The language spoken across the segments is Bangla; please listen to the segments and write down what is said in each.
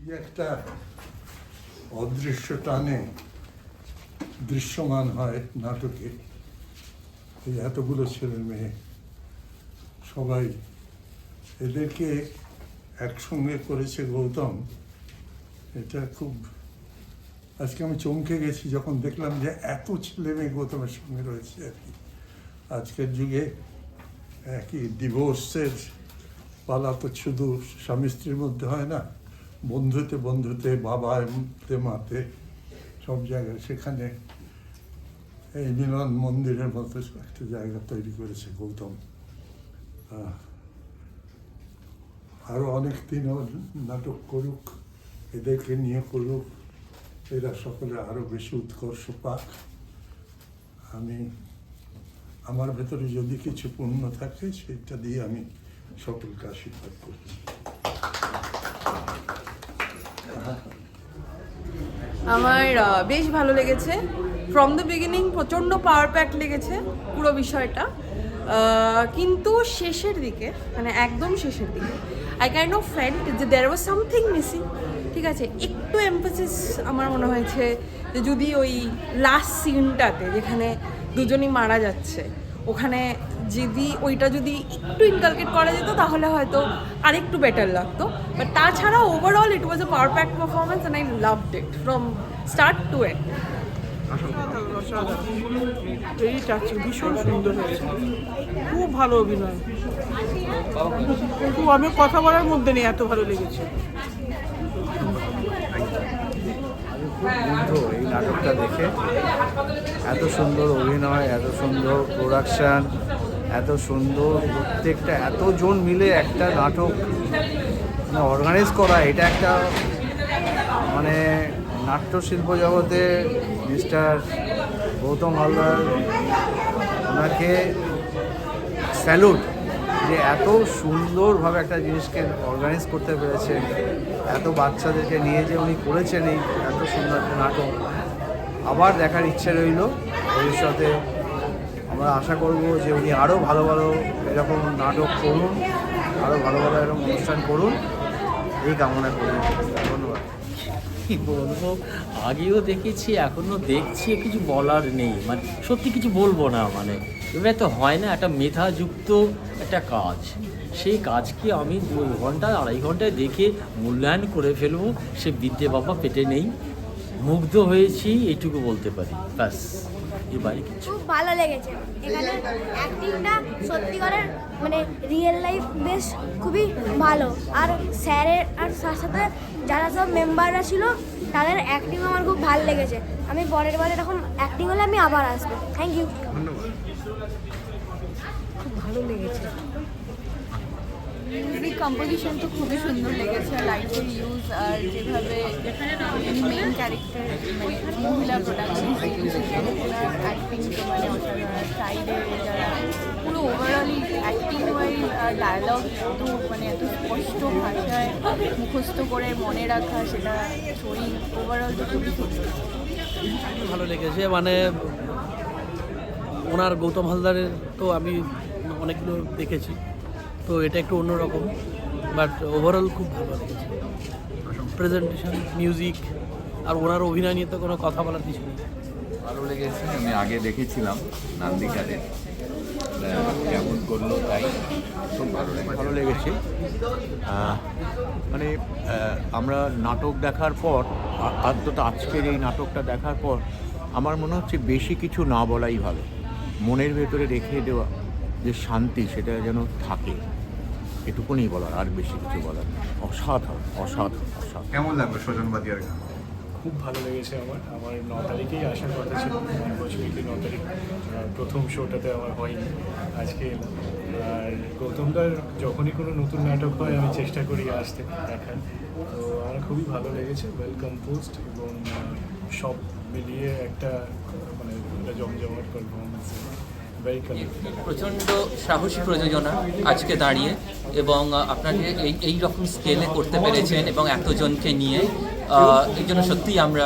যে একটা অদৃশ্য টানে দৃশ্যমান হয় নাটকে এই এতগুলো ছেলে মেয়ে সবাই এদেরকে একসঙ্গে করেছে গৌতম এটা খুব আজকে আমি চমকে গেছি যখন দেখলাম যে এত ছেলে মেয়ে গৌতমের সঙ্গে রয়েছে আর কি আজকের যুগে একই ডিভোর্সের পালা তো শুধু স্বামী স্ত্রীর মধ্যে হয় না বন্ধুতে বন্ধুতে বাবাতে মাতে সব জায়গায় সেখানে এই মিলন মন্দিরের মতো একটা জায়গা তৈরি করেছে গৌতম। আহ, আরও অনেক দিনও নাটক করুক এদেরকে নিয়ে করুক এরা সকলে আরও বেশি উৎকর্ষ পাক। আমি আমার ভেতরে যদি কিছু পূর্ণ থাকে সেটা দিয়ে আমি সকলকে আশীর্বাদ করছি। আমার বেশ ভালো লেগেছে। ফ্রম দ্য বিগিনিং প্রচণ্ড পাওয়ার প্যাক লেগেছে পুরো বিষয়টা। কিন্তু শেষের দিকে মানে একদম শেষের দিকে আই কাইন্ড অফ ফেল্ট যে দেয়ার ওয়াজ সামথিং মিসিং ঠিক আছে, একটু এমফাসিস আমার মনে হয়েছে যে যদি ওই লাস্ট সিনটাতে যেখানে দুজনই মারা যাচ্ছে ওখানে যদি ওইটা যদি একটু ইনকালকেট করা যেত, তাহলে হয়তো আরেকটু বেটার লাগতো। বাট তাছাড়া overall it was a perfect performance and I loved it from start to end ভীষণ সুন্দর খুব ভালো অভিনয়। আমি কথা বলার মধ্যে নেই, এত ভালো লেগেছে। মুগ্ধ এই নাটকটা দেখে। এত সুন্দর অভিনয়, এত সুন্দর প্রোডাকশান এত সুন্দর প্রত্যেকটা, এতজন মিলে একটা নাটক মানে অর্গানাইজ করা, এটা একটা মানে নাট্যশিল্প জগতে মিস্টার গৌতম হালদার ওনাকে স্যালুট যে এত সুন্দরভাবে একটা জিনিসকে অর্গানাইজ করতে পেরেছেন এত বাচ্চাদেরকে নিয়ে যে উনি করেছেন এই সুন্দর একটা নাটক। আবার দেখার ইচ্ছে রইল। ভবিষ্যতে আমরা আশা করব যে উনি আরও ভালো ভালো এরকম নাটক করুন আরও ভালো ভালো এরকম অনুষ্ঠান করুন। এই কামনা করি। ধন্যবাদ। বলব? আগেও দেখেছি, এখনও দেখছি, কিছু বলার নেই। মানে সত্যি কিছু বলব না মানে এভাবে তো হয় না, একটা মেধাযুক্ত একটা কাজ। সেই কাজকে আমি দুই ঘণ্টা, আড়াই ঘন্টায় দেখে মূল্যায়ন করে ফেলব। সে বিদ্যে বাবা পেটে নেই। মুগ্ধ হয়েছি এইটুকু বলতে পারি। ব্যাস এবারে কিছু। খুব ভালো লেগেছে। এখানে অ্যাক্টিংটা সত্যিকারের মানে রিয়েল লাইফ বেশ খুবই ভালো। আর স্যারের আর তার সাথে যারা সব মেম্বাররা ছিল তাদের অ্যাক্টিং আমার খুব ভালো লেগেছে। আমি পরের বার এরকম অ্যাক্টিং হলে আমি আবার আসব। থ্যাংক ইউ খুব ভালো লেগেছে। মিউজিক কম্পোজিশন তো খুবই সুন্দর লেগেছে লাইটের ইউজ আর যেভাবে মেইন ক্যারেক্টার মানে মহিলা প্রোডাকশন অ্যাক্টিং মানে সাইডে যারা পুরো ওভারঅলি অ্যাক্টিং ওয়াইজ আর ডায়লগ তো মানে এত স্পষ্ট ভাষায় মুখস্থ করে মনে রাখা, সেটা শরীর ওভারঅল তো খুবই ভালো লেগেছে মানে ওনার গৌতম হালদারের তো আমি অনেকগুলো দেখেছি। তো এটা একটু অন্যরকম বাট ওভারঅল খুব ভালো লেগেছে। প্রেজেন্টেশন মিউজিক আর ওনার অভিনয় নিয়ে তো কোনো কথা বলার কিছু নেই। ভালো লেগেছে আমি আগে দেখেছিলাম নান্দিকারে কেমন করল তাই খুব ভালো লেগেছে। ভালো লেগেছে। মানে আমরা নাটক দেখার পর অন্তত আজকের এই নাটকটা দেখার পর আমার মনে হচ্ছে বেশি কিছু না বলাই ভালো। মনের ভেতরে রেখে দেওয়া যে শান্তি সেটা যেন থাকে। এটুকুনি বলার আর বেশি কিছু বলার অসাধারণ অসাধারণ অসাধারণ। কেমন লাগল সজন বাদিয়ার গান? খুব ভালো লেগেছে আমার। আমার ন তারিখেই আসার কথা ছিল। আনফর্চুনেটলি ন তারিখ? প্রথম শোটাতে আমার হয়নি। আজকে আর গৌতমদার যখনই কোনো নতুন নাটক হয় আমি চেষ্টা করি আসতে দেখার। তো আমার খুবই ভালো লেগেছে। ওয়েল কম্পোজড এবং সব মিলিয়ে একটা মানে জমজমাট পারফরমেন্স প্রচণ্ড সাহসী প্রযোজনা আজকে দাঁড়িয়ে এবং আপনাকে এই এই রকম স্কেলে করতে পেরেছেন এবং এতজনকে নিয়ে এই জন্য সত্যিই আমরা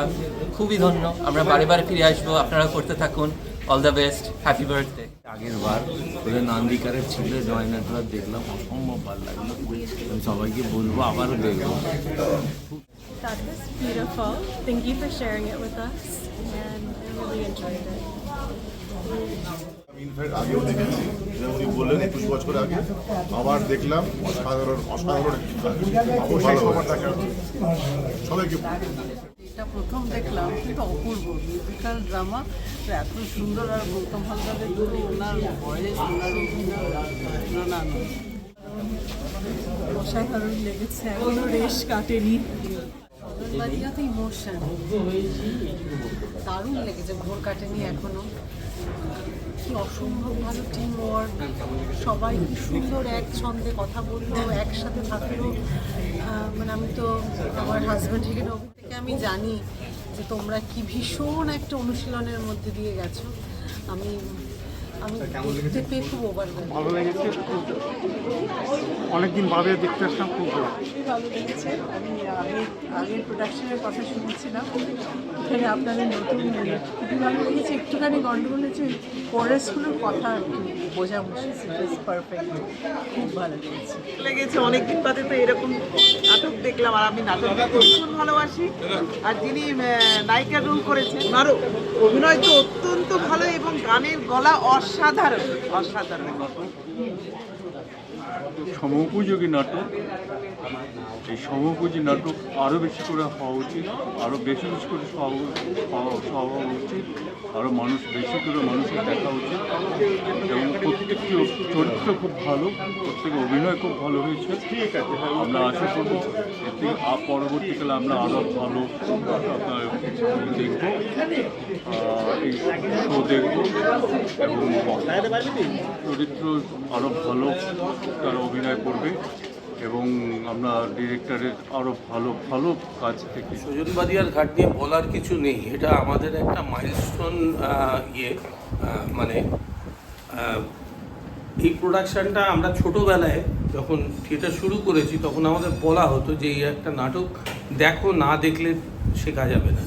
খুবই ধন্য। আমরা বারে বারে ফিরে আসব। আপনারা করতে থাকুন। All the best happy birthday আগের বার ওদের নান্দিকারের ছিল জয়নাথরা দেখলাম অসম্ভব ভালো লাগল। আমি সবাইকে বলব আবারও দেখব। That was beautiful. Thank you for sharing it with us, and I really enjoyed it. আগেও দেখেছি উনি বললেন একুশ বছর আগে আবার দেখলাম অসাধারণ অসাধারণ। সবাইকে এটা প্রথম দেখলাম কিন্তু অপূর্ব মিউজিক্যাল ড্রামা এত সুন্দর আর গৌতম হালদারের জন্য ওনার ভয়েস ওনার অভিনয় নানান অসাধারণ লেগেছে এখনও রেশ কাটেনি তো ইমোশন দারুণ লেগেছে ভোর কাটেনি এখনও। কি অসম্ভব ভালো টিম ওয়ার্ক সবাই কি সুন্দর এক ছন্দে কথা বলল, একসাথে থাকল। মানে আমি তো আমার হাজব্যান্ড থেকে নবী থেকে আমি জানি যে তোমরা কি ভীষণ একটা অনুশীলনের মধ্যে দিয়ে গেছো। আমি আমি দেখতে পেয়ে খুব ভালো লেগেছে? খুব অনেকদিন বাদে দেখতে আসলাম খুব ভালো। ভালো লেগেছে। আমি আগে আগের প্রোডাকশনের কথা শুনেছিলাম। এখানে আপনাদের নতুন মিলে খুবই ভালো লেগেছে। একটুখানি গন্ডগোল হয়েছে কোরেসগুলোর কথা বোঝা মুশকিল। পারফেক্ট খুব ভালো লেগেছে। লেগেছে অনেকদিন বাদে তো এরকম নাটক দেখলাম আর আমি নাটকটা ভীষণ ভালোবাসি। আর যিনি নায়িকার রোল করেছেন ওনারও অভিনয় তো অত্যন্ত ভালো এবং গানের গলা অসাধারণ। অসাধারণ। সমোপযোগী নাটক। এই সমোপযোগী নাটক আরও বেশি করে হওয়া উচিত আরও বেশি বেশি করে হওয়া- উচিত আরও মানুষ বেশি করে মানুষের দেখা উচিত। এবং প্রত্যেকটি চরিত্র খুব ভালো প্রত্যেকে অভিনয় খুব ভালো হয়েছে। আমরা আশা করব আ- পরবর্তীকালে আমরা আরও ভালো দেখব এই শো দেখব। এবং চরিত্র আরও ভালো তারা অভিনয় করবে এবং আমরা ডিরেক্টরের আরও ভালো ভালো কাজ থেকে সজনবাদিয়ার ঘাট নিয়ে বলার কিছু নেই। এটা আমাদের একটা মাইলস্টোন ইয়ে মানে এই প্রোডাকশানটা আমরা ছোটোবেলায় যখন থিয়েটার শুরু করেছি, তখন আমাদের বলা হতো যে, এই একটা নাটক দেখো, না দেখলে শেখা যাবে না।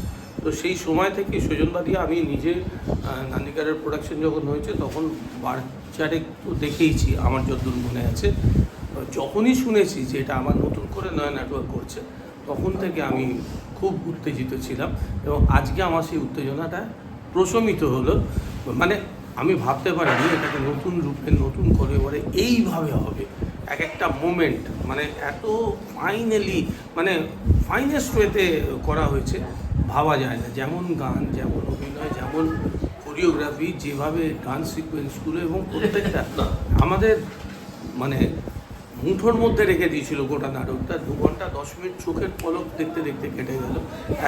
তো সেই সময় থেকে সজনবাদিয়া আমি নিজে নান্দিকারের প্রোডাকশন যখন হয়েছে, তখন বার চারেক তো দেখেইছি, আমার যতদূর মনে আছে। যখনই শুনেছি যে এটা আমার নতুন করে নয়া নেটওয়ার্ক করছে, তখন থেকে আমি খুব উত্তেজিত ছিলাম এবং আজকে আমার সেই উত্তেজনাটা প্রশমিত হলো। মানে আমি ভাবতে পারিনি এটাকে নতুন রূপে, নতুন করে, এবারে এইভাবে হবে। এক একটা মোমেন্ট মানে এত ফাইনালি মানে ফাইনেস্ট ওয়েতে করা হয়েছে। ভাবা যায় না। যেমন গান যেমন অভিনয় যেমন কোরিওগ্রাফি যেভাবে গান সিকোয়েন্সগুলো এবং প্রত্যেকটা আমাদের মানে মুঠোর মধ্যে রেখে দিয়েছিল গোটা নাটকটা। দু ঘণ্টা দশ মিনিট চোখের পলক দেখতে দেখতে কেটে গেল।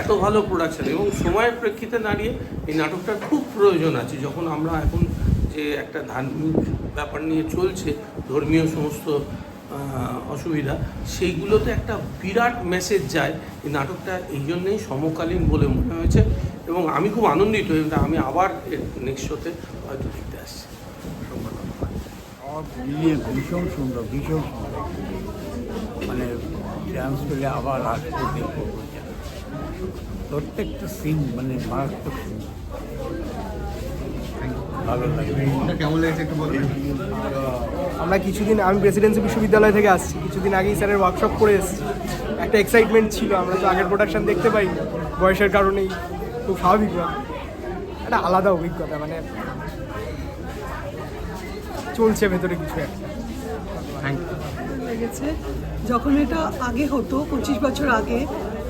এত ভালো প্রোডাকশন এবং সময়ের প্রেক্ষিতে দাঁড়িয়ে এই নাটকটার খুব প্রয়োজন আছে। যখন আমরা এখন যে একটা ধার্মিক ব্যাপার নিয়ে চলছে ধর্মীয় সমস্ত অসুবিধা সেইগুলোতে একটা বিরাট মেসেজ যায় এই নাটকটা এই জন্যেই সমকালীন বলে মনে হয়েছে এবং আমি খুব আনন্দিত আমি আবার নেক্সট শোতে হয়তো দেখতে আসছি। মিলিয়ে ভীষণ সুন্দর ভীষণ সুন্দর। মানে ডান্স করলে আবার আসতে দেখব। প্রত্যেকটা সিন মানে মারাত্মক সুন্দর। ভালো লাগবে কেমন লেগেছে একটু বলুন আমরা কিছুদিন আমি প্রেসিডেন্সি বিশ্ববিদ্যালয় থেকে আসছি। কিছুদিন আগেই স্যারের ওয়ার্কশপ করে এসেছি। একটা এক্সাইটমেন্ট ছিল আমরা তো আগের প্রোডাকশান দেখতে পাই বয়সের কারণেই খুব স্বাভাবিক। একটা আলাদা অভিজ্ঞতা মানে চলছে ভেতরে কিছু একটা। লেগেছে। যখন এটা আগে হতো পঁচিশ বছর আগে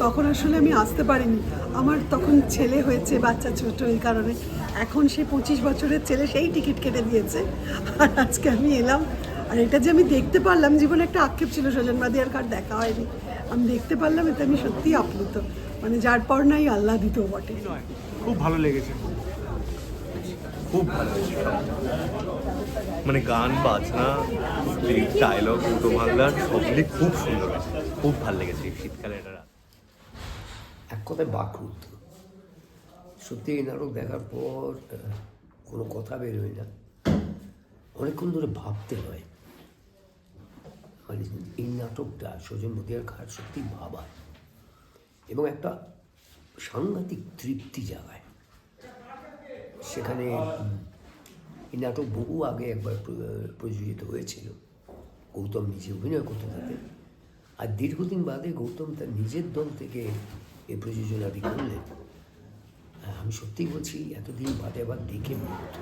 তখন আসলে আমি আসতে পারিনি। আমার তখন ছেলে হয়েছে বাচ্চা ছোট এই কারণে। এখন সে পঁচিশ বছরের ছেলে সেই টিকিট কেটে দিয়েছে। আর আজকে আমি এলাম আর এটা যে আমি দেখতে পারলাম জীবনে একটা আক্ষেপ ছিল সজনবাদী আর কার দেখা হয়নি। আমি দেখতে পারলাম এতে আমি সত্যিই আপ্লুত। মানে যার পর নাই আল্লাহ দিত বটে। খুব ভালো লেগেছে। খুব ভালো মানে গান বাজনা ডায়লগ গৌতম হালদার সবগুলি খুব সুন্দর খুব ভালো লেগেছে শীতকালে এটা এক কথায় বাকরুদ্ধ। সত্যি এই নাটক দেখার পর কোনো কথা বেরোয় না। অনেকক্ষণ ধরে ভাবতে হয় মানে এই নাটকটা সজন মতিয়ার ঘাট সত্যি ভাবা এবং একটা সাংঘাতিক তৃপ্তি জাগায়। সেখানে এই নাটক বহু আগে একবার প্রযোজিত হয়েছিল। গৌতম নিজে অভিনয় করতে থাকে। আর দীর্ঘদিন বাদে গৌতম তার নিজের দল থেকে এই প্রযোজনাটি করলেন। আমি সত্যি বলছি, এতদিন বাদে আবার দেখে মুগ্ধ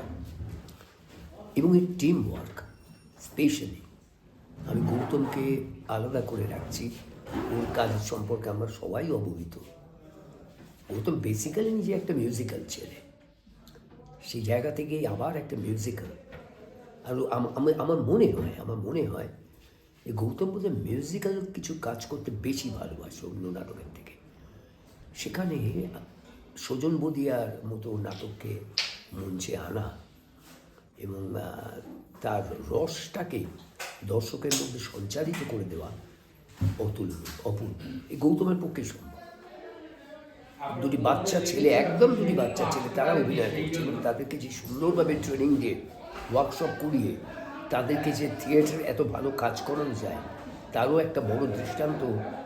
এবং এর টিম ওয়ার্ক স্পেশালি আমি গৌতমকে আলাদা করে রাখছি। ওর কাজ সম্পর্কে আমরা সবাই অবহিত। গৌতম বেসিক্যালি নিজে একটা মিউজিক্যাল ছেলে। সেই জায়গা থেকেই আবার একটা মিউজিক্যাল আর আমার মনে হয়, আমার মনে হয় এই গৌতম বোধহয় মিউজিক্যাল কিছু কাজ করতে বেশি ভালোবাসে অন্য নাটকের থেকে। সেখানে সজন বদিয়ার মতো নাটককে মঞ্চে আনা এবং তার রসটাকে দর্শকের মধ্যে সঞ্চারিত করে দেওয়া অতুলনীয় অপূর্ব। এই গৌতমের পক্ষে সম্ভব। দুটি বাচ্চা ছেলে, একদম দুটি বাচ্চা ছেলে, তারা অভিনয় করছে এবং তাদেরকে যে সুন্দরভাবে ট্রেনিং দিয়ে ওয়ার্কশপ করিয়ে তাদেরকে যে থিয়েটার এত ভালো কাজ করানো যায়, তারও একটা বড় দৃষ্টান্ত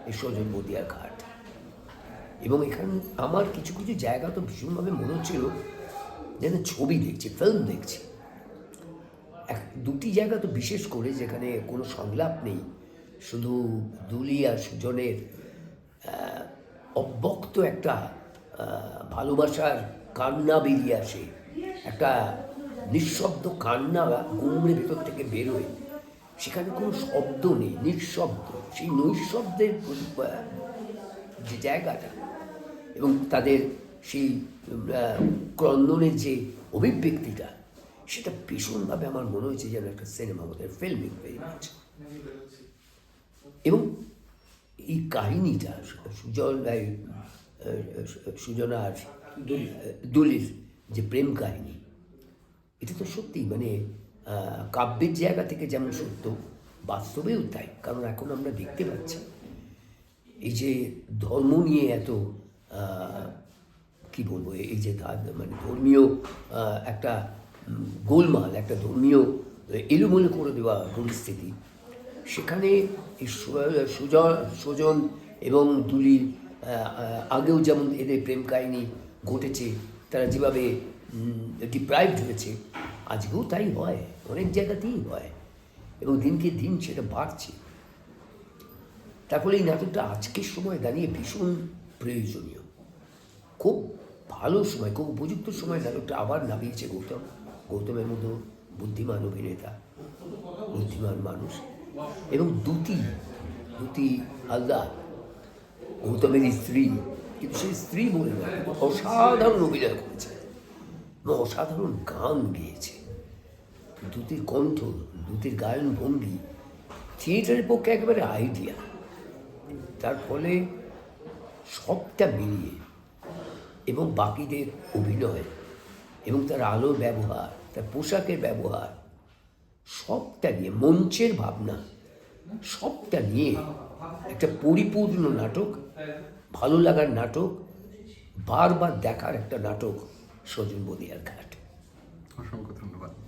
এই সজন বদিয়ার ঘাট। এবং এখানে আমার কিছু কিছু জায়গা তো ভীষণভাবে মনে হচ্ছিল যেন ছবি দেখছি ফিল্ম দেখছি। এক, দুটি জায়গা তো বিশেষ করে যেখানে কোনো সংলাপ নেই, শুধু দুলি আর সুজনের অব্যক্ত একটা ভালোবাসার কান্না বেরিয়ে আসে। একটা নিঃশব্দ কান্না গুমড়ে ভেতর থেকে বেরোয়। সেখানে কোনো শব্দ নেই, নিঃশব্দ। সেই নৈশব্দের যে জায়গাটা এবং তাদের সেই ক্রন্দনের যে অভিব্যক্তিটা সেটা ভীষণভাবে আমার মনে হয়েছে যেন একটা সিনেমা আমাদের ফিল্মিং ভেরি মাচ এবং এই কাহিনীটা সুজন এই, আহ, সুজনা দলির যে প্রেম কাহিনী এটা তো সত্যি মানে কাব্যের জায়গা থেকে যেমন সত্য বাস্তবেও তাই। কারণ এখন আমরা দেখতে পাচ্ছি এই যে ধর্ম নিয়ে এত কি বলব, এই যে মানে ধর্মীয় একটা গোলমাল, একটা ধর্মীয় এলোমেলো করে দেওয়া পরিস্থিতি। সেখানে এই সুজন এবং দুলির আগেও যেমন এদের প্রেম কাহিনী ঘটেছে, তারা যেভাবে ডিপ্রাইভড হয়েছে, আজকেও তাই হয়, অনেক জায়গাতেই হয় এবং দিনকে দিন সেটা বাড়ছে। তার ফলে এই নাটকটা আজকের সময় দাঁড়িয়ে ভীষণ প্রয়োজনীয়। খুব ভালো সময়, খুব উপযুক্ত সময় নাটকটা আবার নামিয়েছে গৌতম। গৌতমের মতো বুদ্ধিমান অভিনেতা, বুদ্ধিমান মানুষ। এবং দুটি দুটি আলাদা গৌতমের স্ত্রী, কিন্তু সেই স্ত্রী বলে না অসাধারণ অভিনয় করেছে। এবং অসাধারণ গান গেয়েছে। দুটির কণ্ঠ দুটির গায়ন ভঙ্গি থিয়েটারের পক্ষে একেবারে আইডিয়া তার ফলে সবটা মিলিয়ে এবং বাকিদের অভিনয় এবং তার আলোর ব্যবহার, তার পোশাকের ব্যবহার, সবটা নিয়ে, মঞ্চের ভাবনা, সবটা নিয়ে একটা পরিপূর্ণ নাটক, ভালো লাগার নাটক, বারবার দেখার একটা নাটক সজন বদিয়ার ঘাট। অসংখ্য ধন্যবাদ।